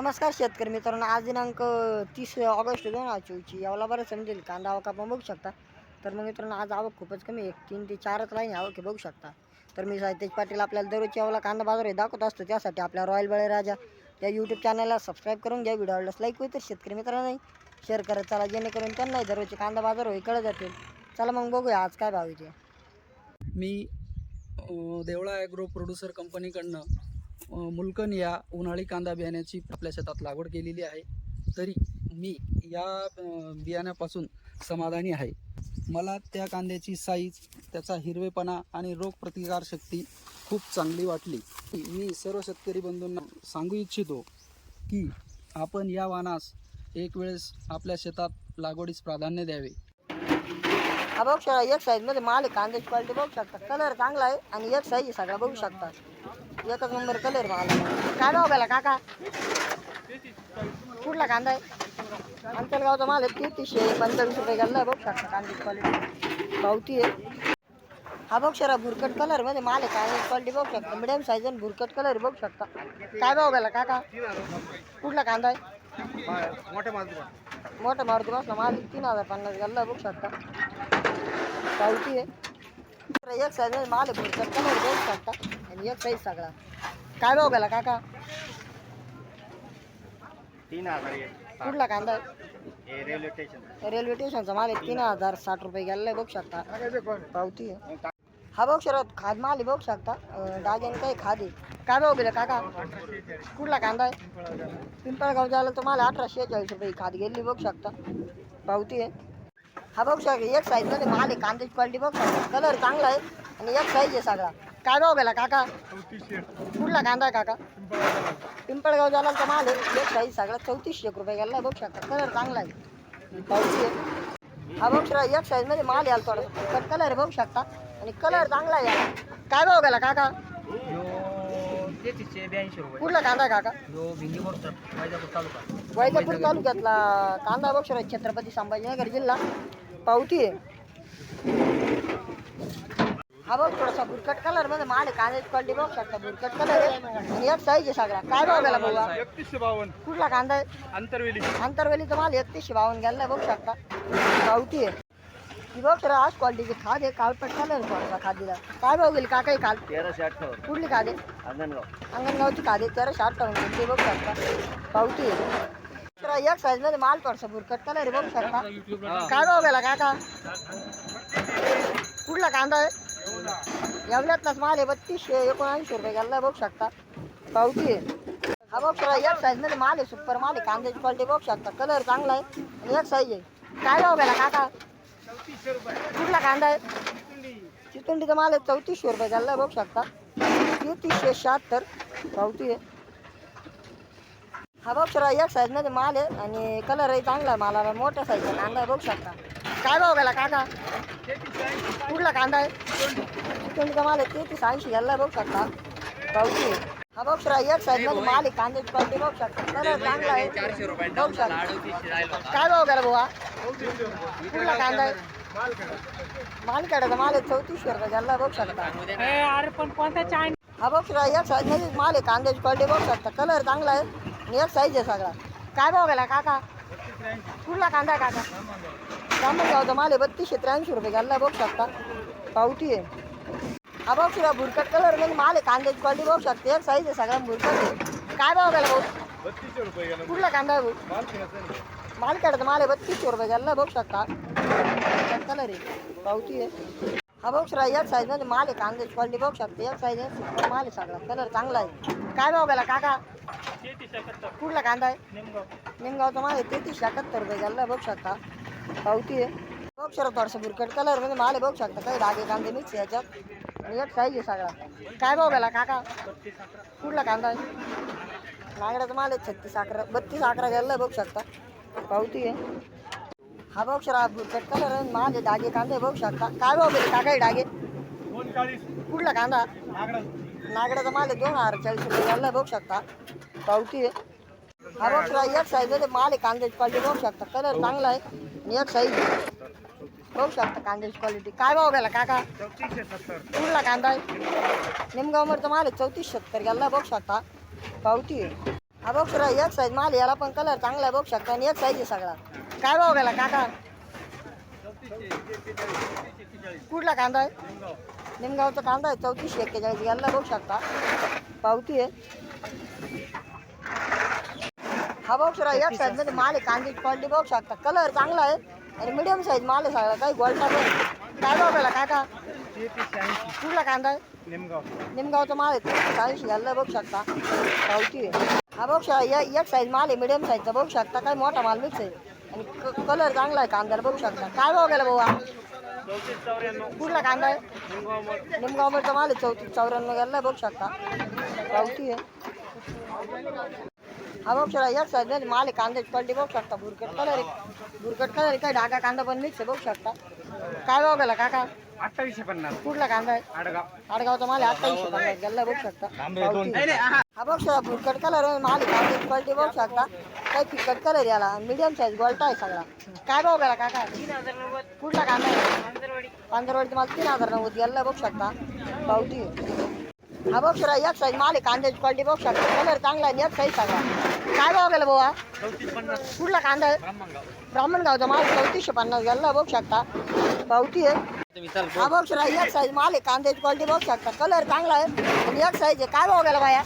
नमस्कार शेतकरी मित्रांनो आज दिनांक तीस ऑगस्ट दोन हजार चोवीसची यावला बरं समजेल कांदा आवक आपण बघू शकता. तर मग मित्रांनो आज आवक खूपच कमी आहे तीन ते चारच लाईन आवक हे बघू शकता. तर मी साहित्य पाटील आपल्याला दररोजची यावला कांदा बाजार हे दाखवत असतो त्यासाठी आपल्या रॉयल बळीराजा या यूट्यूब चॅनलला सबस्क्राईब करून घ्या व्हिडिओ आवडल्यास लाईक होईल तर शेतकरी मित्रांनाही शेअर करत चला जेणेकरून त्यांनाही दररोजचे कांदा बाजार होई कळत जातील. चला मग बघूया आज काय भाव इथे मी देवळा ॲग्रो प्रोड्युसर कंपनीकडनं मुलकन या उन्हाळी कांदा बियाण्याची आपल्या शेतात लागवड केलेली आहे. तरी मी या बियाण्यापासून समाधानी आहे. मला त्या कांद्याची साईज त्याचा हिरवेपणा आणि रोगप्रतिकारशक्ती खूप चांगली वाटली. मी सर्व शेतकरी बंधूंना सांगू इच्छितो की आपण या वानास एक वेळेस आपल्या शेतात लागवडीस प्राधान्य द्यावे. हा बघू शकता एक साईजमध्ये माल आहे कांद्याची क्वालिटी बघू शकता. कलर चांगला आहे आणि एक साईज सगळा बघू शकता. एकच नंबर कलर माल काय भाव गेला काका? कुठला कांदा आहे? अंतरगावचा माल आहे तेहतीसशे पंचवीस रुपये गेला बघू शकता कांद्याची क्वालिटी पावती आहे. हा बघ शरा भुरकट कलरमध्ये माल आहे. कांद्याची क्वालिटी बघू शकता. मिडियम साईज आणि भुरकट कलर बघू शकता. काय भाव गेला काका? कुठला कांदा आहे? मोठ्या माल मोठा मारुती बसला माल तीन हजार पन्नास घालला बघू शकता. पावती आहे. एक साईज माल आहे भुरकट कलर बघू शकता. एक साईज सगळा. काय भाव गेला काका? तीन हजार. कुठला कांदा? आहे रेल्वे स्टेशन. रेल्वे स्टेशनचा माल आहे तीन हजार साठ रुपये गेलेला बघू शकता. पावती आहे. हा बघू शकत खाद माल आहे बघू शकता. डाग्याने काही खाद आहे. काय भाव गेला काका? कुठला कांदा आहे? पिंपळगाव झालं तर मला अठराशे चाळीस रुपये खाद गेली बघू शकता. पावती आहे. हा बघू शकता एक साईजमध्ये माल आहे कांद्याची क्वालिटी बघू शकता. कलर चांगला आहे आणि एक साईज आहे सगळा. काय भाव गेला काका? कुठला कांदा आहे काका? पिंपळगाव झाला तर माल आहे? एक साईज सगळा चौतीसशे एक रुपये गेला. बघू शकता कलर चांगला आहे. पावती आहे हा बघू शकता एक साईजमध्ये माल याला थोडासा कट कलर बघू शकता. आणि कलर चांगला आहे याला. काय भाव गेला काका? कुठला कांदा आहे काका? वैजापूर तालुका. वैजापूर तालुक्यातला कांदा बघ शरद छत्रपती संभाजीनगर जिल्हा. पावती आहे. हा बघ थोडासा बुरकट कलरमध्ये माल आहे कांद्याची क्वालिटी बघू शकता बुरकट कलर आहे. आणि एक साईज आहे सगळा. काय भाव गेला बाबा एकतीसशे बावन्न. कुठला कांदा आहे? आंतरवेली. आंतरवेलीचा माल एकतीसशे बावन्न गेला बघू शकता. पावती आहे. ही बघ सर आज क्वालिटीची खाद आहे कालपट कलर थोडासा खादीला. काय भाव गेली काल? तेराशे अठ्ठावन्न. कुठली खाद आहे? अंगणगाव. अंगणगावची खादे तेराशे अठ्ठावन्न ते बघू शकता. आहे. तर एक साईजमध्ये माल थोडासा बुरकट कलर आहे बघू शकता. काय भाव गेला काका? कुठला कांदा आहे? एवढ्यातलाच माल आहे बत्तीसशे एकोणऐंशी रुपये गेला बघू शकता. पावती आहे. हा बघ एक साईजमध्ये माल आहे सुपर माल आहे कांद्याची क्वालिटी बघू शकता. कलर चांगला आहे आणि एक साईज आहे. काय भाव गेला काका? कुठला कांदा आहे? चितुंडीचा माल आहे चौतीसशे रुपये गेला बघू शकता. तेहतीसशे शहात्तर पावती आहे. हा बघ एक साईजमध्ये माल आहे आणि कलर आहे चांगला आहे मालाला मोठ्या साईजचा कांदा बघू शकता. काय भाव गेला काका कुठला कांदा आहे? चिकनचा माल आहे तेहतीस ऐंशी याला बघू शकता. पावती हा बघ सर एक साईजमध्ये माल आहे कांद्याची क्वालिटी बघू शकता. कलर चांगला आहे. बघू शकता. काय भाव गेला भाऊ कुठला कांदा आहे? माल काढायचा माल आहे चौतीसशे रुपये याला बघू शकता. हा बघ सर एक साईजमध्ये माल आहे कांद्याची क्वालिटी बघू शकता. कलर चांगला आहे एक साईज आहे सगळा. काय भाव गेला काका? कुठला कांदा आहे काका. गावचा माल आहे बत्तीसशे त्र्याऐंशी रुपये घालला बघू शकता. पावती आहे. हा बघ सर भुरकट कलरमध्ये माल आहे कांद्याची क्वालिटी बघू शकते. एक साईज आहे सगळा भुरकट आहे काय भाव गेला भाऊ? बत्तीसशे रुपये गेला. कुठला कांदा आहे भाऊ? माल फिरायचा माल माल आहे बत्तीसशे रुपये घालला बघू शकता. कलर आहे. पावती आहे. हा बघ सर एक साईजमध्ये माल आहे कांद्याची क्वालिटी बघू शकते. एक साईज आहे. माल आहे सगळा कलर चांगला आहे. काय भाव गेला काका? कुठला कांदा आहे? निमगावचा माल आहे तेहतीसशे एकाहत्तर रुपये घालला बघू शकता. पावती आहे. बघ सर थोडंसं बुरकट कलरमध्ये माल आहे बघू शकता. काही डागे कांदे मिक्स याच्यात. एक साईज आहे सगळा. काय भाव गेला काका? कुठला कांदा आहे? नागड्याचा माल आहे छत्तीस अकरा बत्तीस अकरा घ्यायला बघू शकता. पावती आहे. हा बघ सर बुरकट कलर आहे. माल आहे डागे कांदे बघू शकता. काय भाव गेले काका हे डागे कुठला कांदा? नागड्याचा माल आहे दोन हजार चाळीस रुपये घ्यायला बघू शकता. पावती आहे. हा एक साईजमध्ये माल आहे कांद्याची क्वालिटी बघू शकता. कलर चांगला आहे आणि एक साईज बघू शकता कांद्याची क्वालिटी काय भाव गेला काका? कुठला कांदा आहे? निमगावमरचा माल आहे चौतीस सत्तर गेला बघू शकता. पावती आहे. हा बघ एक साईज माल याला पण कलर चांगला आहे बघू शकता आणि एक साईज आहे सगळा. काय भाव गेला काका? कुठला कांदा आहे? निमगावचा कांदा आहे चौतीसशे एक्केचाळीस. घ्यायला बघू शकता. पावती आहे. हा बघ सर एक साईजमध्ये माल आहे. कांद्याची क्वालिटी बघू शकता. कलर चांगला आहे. आणि मिडियम साईज माल आहे सगळा काही पण काय भाव गेला काका? कुठला कांदा आहे? निमगाव निमगावचा माल आहे. चाळीस. घ्यायला बघू शकता. पावती आहे. हा बघू शकता या एक साईज माल आहे. मिडियम साईजचा बघू शकता. काय मोठा माल मिक्स आहे. आणि कलर चांगला आहे कांद्याला बघू शकता. काय भाव गेला भाऊ? कुठला कांदा आहे? निमगाव मग माल आहे चौतीस चौऱ्याण्णव गेला बघू शकता. पावती आहे? हा बघू शकता एक साईजमध्ये माल कांद्याची क्वालिटी बघू शकता भुरकट कलर आहे. भुरकट कलर आहे काय डागा कांदा पण मिक्स आहे बघू शकता. काय भाव गेला काका? अठ्ठावीसशे पन्नास. कुठला कांदा आहे? आडगाव. आडगावचा माल आहे अठ्ठावीसशे पन्नास गेला बघू शकता. हा बघ शकता भुरकट कलर आहे माल कांद्याची क्वालिटी बघू शकता. काही फिकट कलर याला मीडियम साईज गोल्टा आहे सगळा. काय भाव गेला काका? कुठला कांदा आहे? पांढरवाडीचा माल तीन हजार नव्वद गेला बघू शकता. पावती हा बघ शकता एक साईज माल आहे कांद्याची क्वालिटी बघ सर कलर चांगला आहे एक साईज सांगा काय भाव गेला भाऊ कुठला कांदा? आहे ब्राह्मणगाव ब्राह्मणगावचा माल चौतीसशे पन्नास गेला बघ शकता. पावती आहे. हा बघ शकता एक साईज माल आहे कांद्याची क्वालिटी बघ शकता कलर चांगला आहे. आणि एक साईज आहे. काय भाव गेला बाया?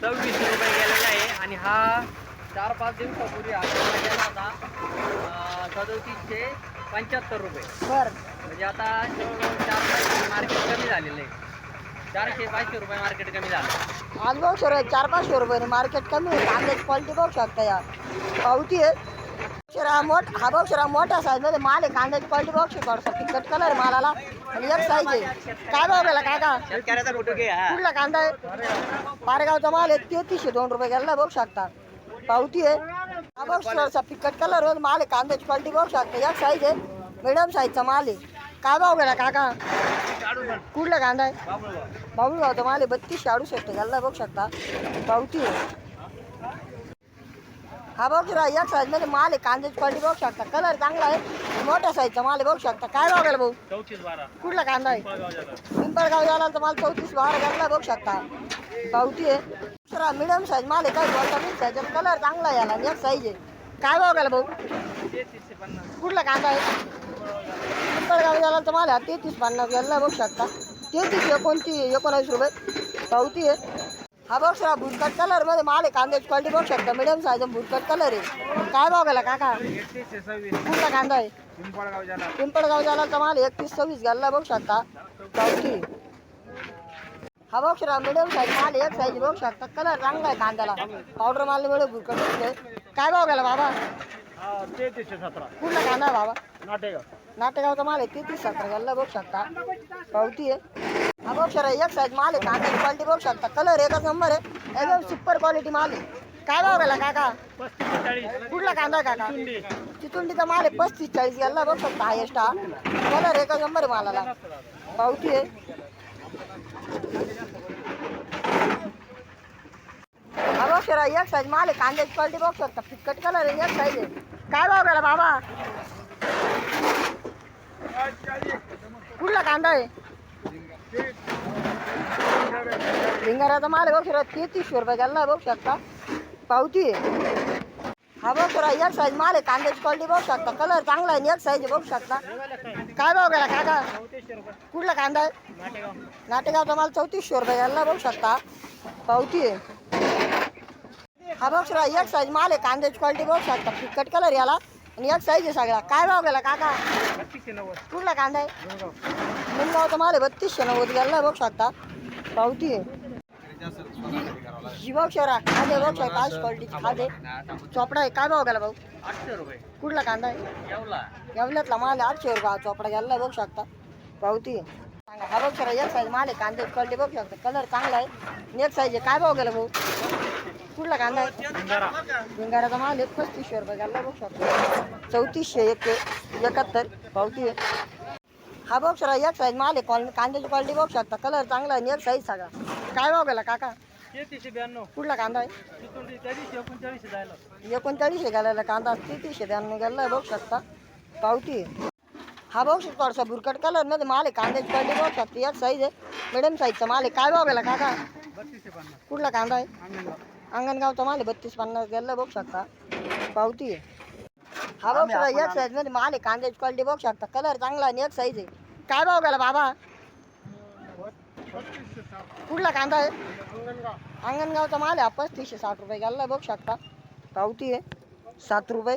सव्वीस रुपये गेलेला आहे. आणि हा चार पाच दिवसापूर्वी हा गेला होता. सदोतीसशे पंच्याहत्तर रुपये. बरं. म्हणजे आता जवळजवळ चार मार्केट कमी झालेलं. आहे चारशे पाचशे रुपये मार्केट कमी झालं. आज बघ सर चार पाचशे रुपये मार्केट कमी आहे. कांद्याची क्वालिटी बघू शकता या पावती आहे. सर मोठ हा बघ सर हा मोठ्या साईजमध्ये माल आहे. कांद्याची क्वालिटी बघू शकतो थोडासा फिकट कलर मालाला. आणि एक साईज आहे. काय भाव गेला काका? शेतकऱ्याचा फोटो घे हा. कुठला कांदा आहे? पारेगावचा माल आहे. तेहतीसशे दोन रुपये गेला बघू शकता. पावती आहे. हा बघ थोडासा फिकट कलरमध्ये माल आहे कांद्याची क्वालिटी बघू शकता. साईज आहे. मिडियम साईजचा माल आहे. काय भाव गेला काका? कुठला कांदा आहे? बाबूळगावचा माल आहे. बत्तीसशे अडुसष्ट. घालला बघू शकता. पावती आहे. हा बघ जरा एक साईजमध्ये माल आहे कांद्याची क्वालिटी बघू शकता. कलर चांगला आहे. मोठ्या साईजचा माल आहे बघू शकता. काय गेला भाऊ? चौतीस बारा. कुठला कांदा आहे? पिंपळगाव झाला तर माल चौतीस बारा घातला बघू शकता. पावती आहे. सर मिडियम साईज माल आहे काय बोलता त्याच्यात कलर चांगला आहे याला एक साईज आहे. काय गेला भाऊ? कुठला कांदा आहे? पिंपळगाव झाला तर माल आहे तेहतीस पन्नास घालला बघू शकता. तेहतीस एकोणतीस एकोणावीस रुपये. पावती आहे. हा बघ सर भुरकट कलरमध्ये माल आहे कांद्याची क्वालिटी बघू शकता. मिडियम साईज भुरकट कलर आहे. काय भाव गेला काका? कुठला कांदा आहे? पिंपळगाव तर माल एकतीस सव्वीस घालला बघू शकता. पावती हा बघ सर मिडियम साईज माल एक साईज बघू शकता. कलर चांगला आहे कांद्याला. पावडर मारल्यामुळे भुरकट होते काय भाव गेला बाबा? हा तेहतीसशे सतरा कुठला कांदा आहे बाबा? नाटेगाव. नाटेगावचा माल आहे तेहतीस सतरा घालला बघू शकता. पावती आहे. हा बघ सर एक साईज माल आहे. कांद्याची क्वालिटी बघू शकता कलर एकच नंबर आहे. एकदम सुपर क्वालिटी माल आहे. काय भाव राहिला काका? कुठला कांदा आहे काका? चितुंडीचा माल आहे. पस्तीस चाळीस याला बघू शकता हायेस्ट हा. कलर एकच नंबर आहे मालाला. पावती आहे. हा बघ सर एक साईज माल आहे. कांद्याची क्वालिटी बघू शकता फिकट कलर आहे. एक साईज आहे. काय भाव राहिला बाबा? कुठला कांदा आहे? भिंगाराचा माल बघ सर तेहतीसशे रुपये घालला बघू शकता. पावती आहे. हा बघ सर एक साईज माल आहे कांद्याची क्वालिटी बघू शकता. कलर चांगला आहे एक साईज बघू शकता. काय भाव गेला काका? कुठला कांदा आहे? नाटेगाव नाटेगावचा माल चौतीसशे रुपये घालला बघू शकता. पावती आहे. हा बघ सर एक साईज माल आहे कांद्याची क्वालिटी बघू शकता. फिकट कलर याला आणि एक साईज आहे सगळा. काय भाव गेला काका? कुठला कांदा आहे? निमगावचा माल आहे बत्तीसशे नव्वद घालला बघू शकता. पावती आहे. शिवक शहरा खादे बघ शकता आज क्वालिटीचे खादे. चोपडा आहे काय भाव गेला भाऊ? आठशे रुपये. कुठला कांदा आहे? येवला. यावल्यातला माल आहे आठशे रुपये हा चोपडा घ्यायला बघू शकता. पावती आहे. सांगा हा बघ सर एक साईज माल आहे कांद्याची क्वालिटी बघू शकता. कलर चांगला आहे. एक साईज आहे काय भाव गेला भाऊ? कुठला कांदा आहे? भिंगाराचा माल आहे पस्तीसशे रुपये घालला बघू शकता. चौतीसशे एक एकाहत्तर. पावती आहे हा बघ सर एक साईज माल आहे क्वाल- कांद्याची क्वालिटी बघू शकता. कलर चांगला आहे एक साईज सगळा काय भाव गेला काका? तेहतीसशे कुठला कांदा आहे? एकोणचाळीसशे घालायला कांदा तेतीसशे ब्याण्णव घालला बघू शकता. पावती. हा बघू शकतो असा बुरकट कलर ना माल आहे कांद्याची पाहिजे बघू शकते. एक साईज आहे मिडियम साईजचा माल आहे. काय बघायला काका? बत्तीसशे पन्नास. कुठला कांदा आहे? अंगणगाव. अंगणगावचा माल आहे बत्तीस पन्नास घालला बघू शकता. पावती आहे. हा बघू शकता एक साईजमध्ये माल आहे कांद्याची क्वालिटी बघू शकता. कलर चांगला आणि एक साईज आहे. काय बघायला बाबा? कुठला कांदा आहे? अंगणगावचा माल आहे पस्तीसशे साठ रुपये. गेला बघू शकता. पावती आहे. सात रुपये.